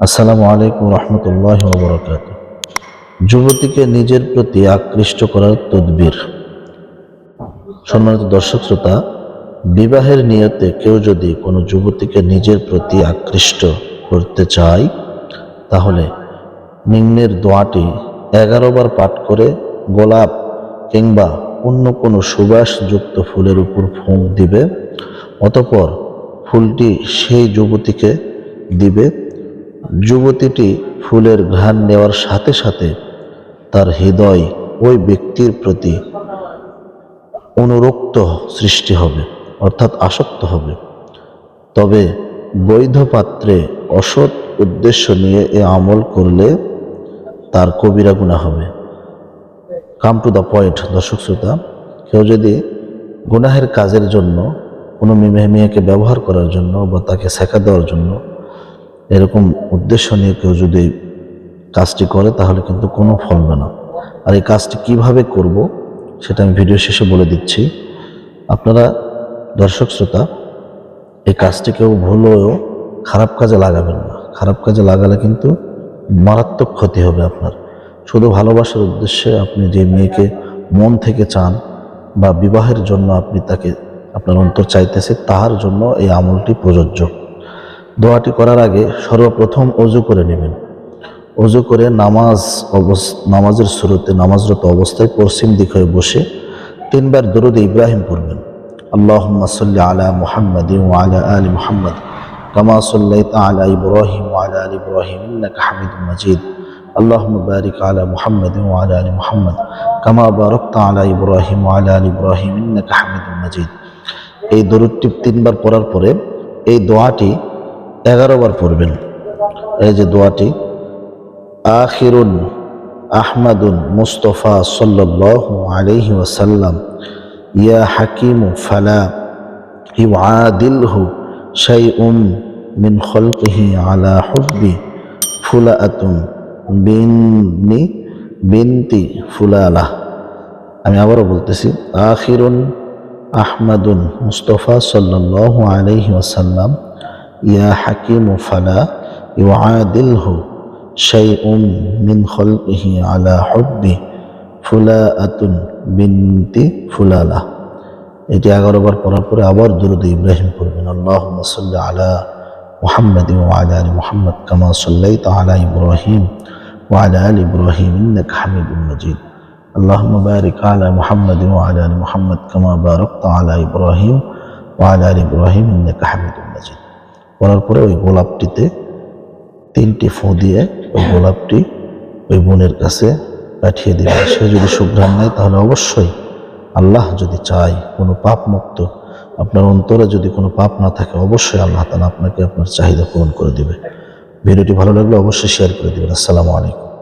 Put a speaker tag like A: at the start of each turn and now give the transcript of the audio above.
A: আসসালামু আলাইকুম রহমতুল্লাহ বরকাত যুবতীকে নিজের প্রতি আকৃষ্ট করার তদবির। সম্মানিত দর্শক শ্রোতা, বিবাহের নিয়তে কেউ যদি কোনো যুবতীকে নিজের প্রতি আকৃষ্ট করতে চায়, তাহলে নিম্নের দোয়াটি এগারো বার পাঠ করে গোলাপ কিংবা অন্য কোনো সুবাসযুক্ত ফুলের উপর ফুঁক দিবে, অতপর ফুলটি সেই যুবতীকে দিবে। যুবতীটি ফুলের ঘ্রাণ নেওয়ার সাথে সাথে তার হৃদয় ওই ব্যক্তির প্রতি অনুরক্ত সৃষ্টি হবে, অর্থাৎ আসক্ত হবে। তবে বৈধ পাত্রে অসৎ উদ্দেশ্য নিয়ে এ আমল করলে তার কবিরা গুণা হবে। কাম টু দ্য পয়েন্ট, দর্শক শ্রোতা, কেউ যদি গুনাহের কাজের জন্য কোনো মেয়ে মেয়েকে ব্যবহার করার জন্য বা তাকে শেখা দেওয়ার জন্য এরকম উদ্দেশ্য নিয়ে কেউ যদি কাজটি করে, তাহলে কিন্তু কোনো ফলবে না। আর এই কাজটি কীভাবে করব, সেটা আমি ভিডিও শেষে বলে দিচ্ছি। আপনারা দর্শক শ্রোতা, এই কাজটি কেউ ভুলেও খারাপ কাজে লাগাবেন না। খারাপ কাজে লাগালে কিন্তু মারাত্মক ক্ষতি হবে আপনার। শুধু ভালোবাসার উদ্দেশ্যে আপনি যে মেয়েকে মন থেকে চান বা বিবাহের জন্য আপনি তাকে আপনার অন্তর চাইতেছে, তাহার জন্য এই আমলটি প্রযোজ্য। দোয়াটি করার আগে সর্বপ্রথম অজু করে নেবেন। অজু করে নামাজ নামাজের শুরুতে নামাজরত অবস্থায় পশ্চিম দিক হয়ে বসে তিনবার দরুদ ইব্রাহিম পড়বেন। আল্লাহ সাল্লি আলা মুহাম্মদ আলা আলী মুহাম্মদ কামা সাল্লাই আলা ইব্রাহিম আলা আলী ইব্রাহিম হামিদ মজিদ। আল্লাহ বারিক আলা মুহাম্মদ আলা আলী মুহাম্মদ কামা বারক আলা ইব্রাহিম আলা আলী ইব্রাহিম হামিদ মজিদ। এই দরুদটি তিনবার পড়ার পরে এই দোয়াটি এগারো বার পড়বেন। এই যে দোয়াটি, আখিরুন আহমাদুন মুস্তফা সাল্লাল্লাহু আলাইহি ওয়াসাল্লাম, ইয়া হাকিমু ফালা ইউআদিলহু শাইউম মিন খলকিহি আলা হুব্বি ফুলাআতুন বিননি বিনতি ফুলালাহ আমি আবারও বলতেছি, আখিরুন আহমাদুন মুস্তফা সাল্লাল্লাহু আলাইহি ওয়াসাল্লাম ইয়া হাকিমু ফালা ইউআদিলহু শাইউম মিন খলকিহি আলা হুব্বি ফুলাআতুন বিনতি ফুলালাহ এটি এগারো বার পড়ার পরে আবার দুরুদ ইব্রাহিম পড়বেন আল্লাহ সাল্লি আলা محمد وعلى ال محمد كما صليت على ابراهيم وعلى ال ابراهيم انك حميد مجيد اللهم بارك على محمد وعلى ال محمد كما باركت على ابراهيم وعلى ال ابراهيم انك حميد مجيد পড়ার পরে ওই গোলাপটিতে তিনটি ফোঁ দিয়ে ওই গোলাপটি ওই বোনের কাছে পাঠিয়ে দেবে। সে যদি সুঘ্রাণ নেয়, তাহলে অবশ্যই আল্লাহ যদি চায় কোনো পাপ মুক্ত, আপনার অন্তরে যদি কোনো পাপ না থাকে, অবশ্যই আল্লাহ তালা আপনাকে আপনার চাহিদা পূরণ করে দেবে। ভিডিওটি ভালো লাগলে অবশ্যই শেয়ার করে দেবেন। আসসালামু আলাইকুম।